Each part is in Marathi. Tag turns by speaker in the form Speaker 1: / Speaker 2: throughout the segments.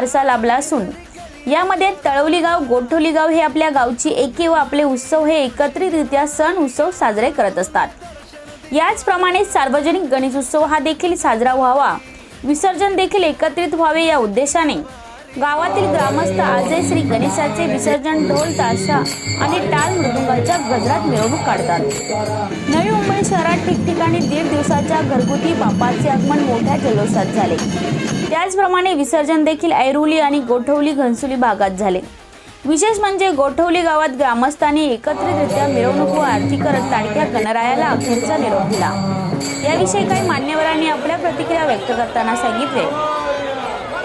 Speaker 1: वारसा लाभला असून. यामध्ये तळवली गाव गोठोली गाव हे आपल्या गावची एकी व आपले उत्सव हे एकत्रितरित्या सण उत्सव साजरे करत असतात. याचप्रमाणे सार्वजनिक गणेशोत्सव हा देखील साजरा व्हावा. विसर्जन देखील एकत्रित व्हावे या उद्देशाने गावातील ग्रामस्थ आजही श्री गणेशाचे विसर्जन ढोल ताशा आणि टाल मृदुंगाच्या गजरात मिरवणूक काढतात. नवी मुंबई शहरात ठिकठिकाणी दीड दिवसाच्या घरगुती बापाचे आगमन मोठ्या जल्लोषात झाले. त्याचप्रमाणे विसर्जन देखील ऐरोली आणि गोठवली घनसुली भागात झाले. विशेष म्हणजे गोठवली गावात ग्रामस्थांनी एकत्रितरित्या मिरवणूक व आरती करत लाडक्या गणरायाला अखेरचा निरोप दिला. याविषयी काही मान्यवरांनी आपल्या प्रतिक्रिया व्यक्त करताना सांगितले.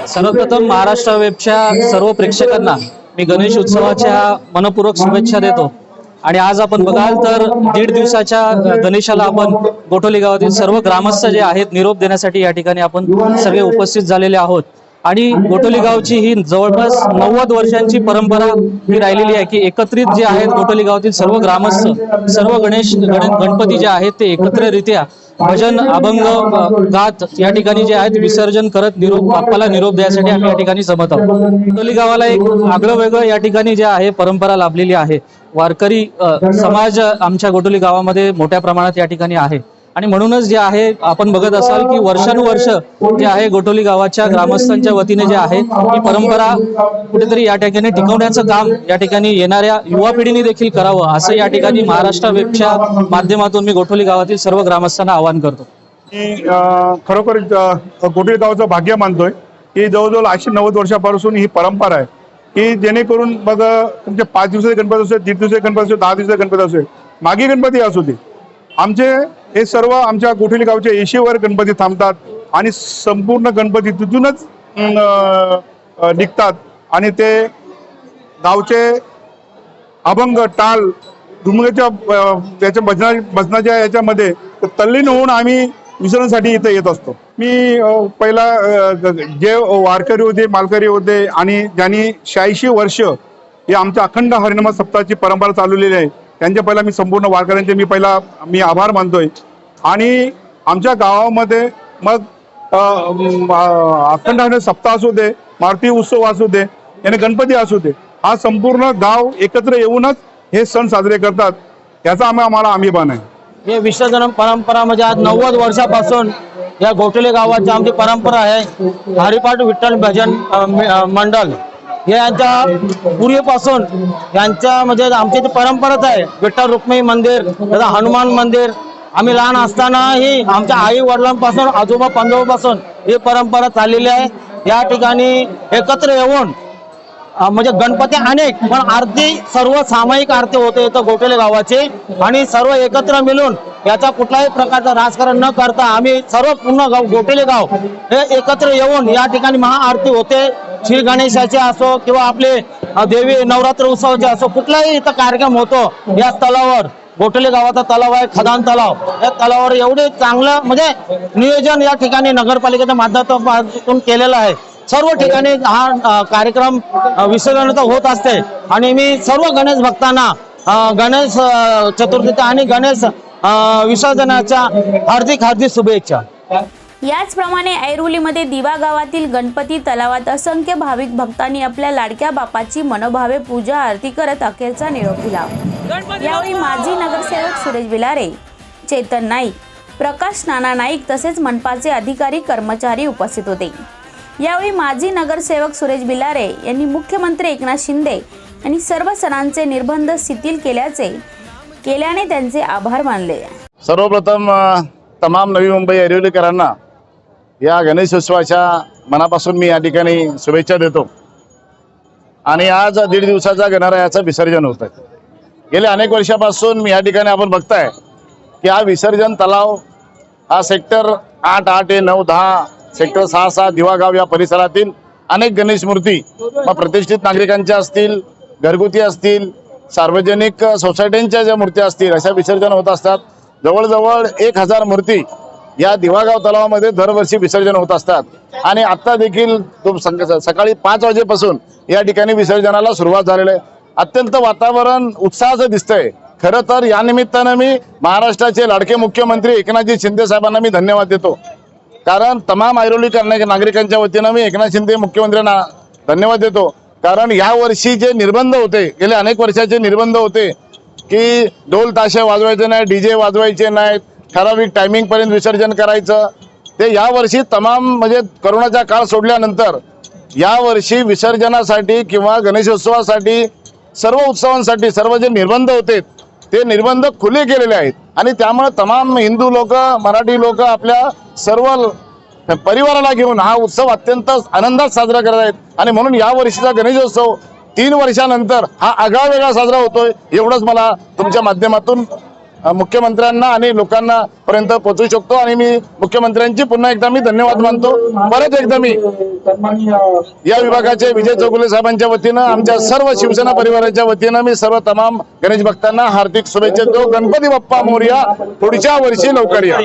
Speaker 2: सर्वप्रथम महाराष्ट्र वेबच्या सर्व प्रेक्षकांना मी गणेश उत्सवाच्या मनपूर्वक शुभेच्छा देतो. आणि आज आपण बघाल तर दीड दिवसाच्या गणेशाला आपण गोठोली गावातील सर्व ग्रामस्थ जे आहेत निरोप देण्यासाठी या ठिकाणी आपण सगळे उपस्थित झालेले आहोत. आणि गोटोली गावची ही जवळपास नव्वद वर्षांची परंपरा ही राहिलेली आहे की एकत्रित जे आहेत गोटोली गावातील सर्व ग्रामस्थ सर्व गणेश गण गणपती जे आहेत ते एकत्ररित्या भजन अभंग गात या ठिकाणी जे आहेत विसर्जन करत निरोप बाप्पाला निरोप द्यायसाठी आम्ही या ठिकाणी जमत आहोत. गोटोली गावाला एक आगळं वेगळं या ठिकाणी जे आहे परंपरा लाभलेली आहे. वारकरी समाज आमच्या गोटोली गावामध्ये मोठ्या प्रमाणात या ठिकाणी आहे. आणि म्हणूनच जे आहे आपण बघत असाल की वर्षानुवर्ष जे आहे गोटोली गावाच्या ग्रामस्थांच्या वतीने जे आहे ही परंपरा कुठेतरी या ठिकाणी टिकवण्याचं काम या ठिकाणी येणाऱ्या युवा पिढीने देखील करावं असं या ठिकाणी महाराष्ट्र वेबच्या माध्यमातून मी गोठोली गावातील सर्व ग्रामस्थांना आवाहन करतो.
Speaker 3: मी खरोखर अ, गावाचं भाग्य मानतोय की जवळजवळ आठशे नव्वद वर्षापासून ही परंपरा आहे. की जेणेकरून मग तुमचे पाच दिवसाचे गणपती असू दीड दिवसाचे गणपती असू दहा दिवसाचे गणपती असू मागे गणपती असू दे. आमचे हे सर्व आमच्या गोठील गावच्या येशीवर गणपती थांबतात आणि संपूर्ण गणपती तिथूनच निघतात. आणि ते गावचे अभंग टाल धुमण्याच्या त्याच्या भजना भजनाच्या याच्यामध्ये तल्लीन होऊन आम्ही विसरण्यासाठी इथं येत असतो. मी पहिला जे वारकरी होते मालकरी होते आणि ज्यांनी शहाऐंशी वर्ष ही आमच्या अखंड हरिनामा सप्ताहाची परंपरा चालवलेली आहे त्यांच्या पहिला मी संपूर्ण वारकऱ्यांचे मी पहिला मी आभार मानतोय. आणि आमच्या गावामध्ये मग अखंड सप्ताह असू दे मारुती उत्सव असू दे याने गणपती असू दे हा संपूर्ण गाव एकत्र येऊनच हे सण साजरे करतात याचा आम्ही आम्हाला अभिमान आहे.
Speaker 4: हे विसर्जन परंपरा म्हणजे आज नव्वद वर्षापासून या गोटले गावाची आमची परंपरा आहे. हरिपाठ विठ्ठल भजन मंडळ हे यांच्या पूर्वीपासून यांच्या म्हणजे आमची ती परंपराच आहे विठ्ठल रुक्मिणी मंदिर त्याचं हनुमान मंदिर आम्ही लहान असतानाही आमच्या आई वडिलांपासून आजोबा पंजोबापासून ही परंपरा चाललेली आहे. या ठिकाणी एकत्र येऊन म्हणजे गणपती अनेक पण आरती सर्व सामायिक आरती होते इथं गोटेले गावाचे. आणि सर्व एकत्र मिळून याचा कुठलाही प्रकारचा राजकारण न करता आम्ही सर्व पूर्ण गाव गोटेले गाव हे एकत्र येऊन या ठिकाणी महाआरती होते. श्री गणेशाचे असो किंवा आपले देवी नवरात्र उत्सवाचे असो कुठलाही इथं कार्यक्रम होतो या स्थळावर गोटले गावाचा तलाव आहे खदान तलाव. या तलावावर एवढे चांगलं म्हणजे नियोजन या ठिकाणी नगरपालिकेच्या माध्यमातून केलेलं आहे. सर्व ठिकाणी हा कार्यक्रम अ, विसर्जनाचा होत असते. आणि मी सर्व गणेश भक्तांना गणेश अ, चतुर्थीच्या आणि गणेश विसर्जनाच्या हार्दिक हार्दिक शुभेच्छा.
Speaker 1: याचप्रमाणे ऐरोलीमध्ये दिवा गावातील गणपती तलावात असंख्य भाविक भक्तांनी आपल्या लाडक्या बापाची मनोभावे पूजा आरती करत अखेरचा निरोप दिला. यावेळी माजी नगरसेवक सुरेश बिलारे चेतन नाईक प्रकाश नाना नाईक तसेच मनपाचे अधिकारी कर्मचारी उपस्थित होते. यावेळी माजी नगरसेवक सुरेश बिलारे यांनी मुख्यमंत्री एकनाथ शिंदे यांनी सर्व सणांचे निर्बंध शिथिल केल्याचे केल्याने त्यांचे आभार मानले.
Speaker 5: सर्वप्रथम तमाम नवी मुंबई ऐरोलीकरांना या गणेशोत्सवाच्या मनापासून मी या ठिकाणी शुभेच्छा देतो. आणि आज दीड दिवसाचा गणरायाचं विसर्जन होत आहे. गेल्या अनेक वर्षापासून मी या ठिकाणी आपण बघताय की हा विसर्जन तलाव हा सेक्टर आठ आठ ए नऊ दहा सेक्टर सहा सहा दिवागाव या परिसरातील अनेक गणेश मूर्ती मग प्रतिष्ठित नागरिकांच्या असतील घरगुती असतील सार्वजनिक सोसायट्यांच्या ज्या मूर्ती असतील अशा विसर्जन होत असतात. जवळजवळ एक हजार मूर्ती या दिवागाव तलावामध्ये दरवर्षी विसर्जन होत असतात. आणि आत्ता देखील तो सकाळी पाच वाजेपासून या ठिकाणी विसर्जनाला सुरुवात झालेली आहे. अत्यंत वातावरण उत्साहाचं दिसतंय. खरं तर या निमित्तानं मी महाराष्ट्राचे लाडके मुख्यमंत्री एकनाथजी शिंदे साहेबांना मी धन्यवाद देतो. कारण तमाम ऐरोली नागरिकांच्या वतीनं मी एकनाथ शिंदे मुख्यमंत्र्यांना धन्यवाद देतो. कारण या वर्षी जे निर्बंध होते गेले अनेक वर्षाचे निर्बंध होते की ढोल ताशे वाजवायचे नाही डीजे वाजवायचे नाहीत ठराविक टायमिंगपर्यंत विसर्जन करायचं. ते यावर्षी तमाम म्हणजे करोनाचा काळ सोडल्यानंतर यावर्षी विसर्जनासाठी किंवा गणेशोत्सवासाठी सर्व उत्सवांसाठी सर्व जे निर्बंध होते ते निर्बंध खुले केलेले आहेत. आणि त्यामुळे तमाम हिंदू लोक मराठी लोक आपल्या सर्व परिवाराला घेऊन हा उत्सव अत्यंत आनंदात साजरा करत आहेत. आणि म्हणून या वर्षीचा गणेशोत्सव तीन वर्षानंतर हा आगळा वेगळा साजरा होतोय एवढंच मला तुमच्या माध्यमातून मुख्यमंत्र्यांना आणि लोकांना पर्यंत पोहोचू शकतो. आणि मी मुख्यमंत्र्यांची पुन्हा एकदा मी धन्यवाद मानतो. परत एकदा मी या विभागाचे विजय चौगुले साहेबांच्या वतीनं आमच्या सर्व शिवसेना परिवाराच्या वतीनं मी सर्व तमाम गणेश भक्तांना हार्दिक शुभेच्छा देतो. गणपती बाप्पा मोर्या पुढच्या वर्षी लवकर या.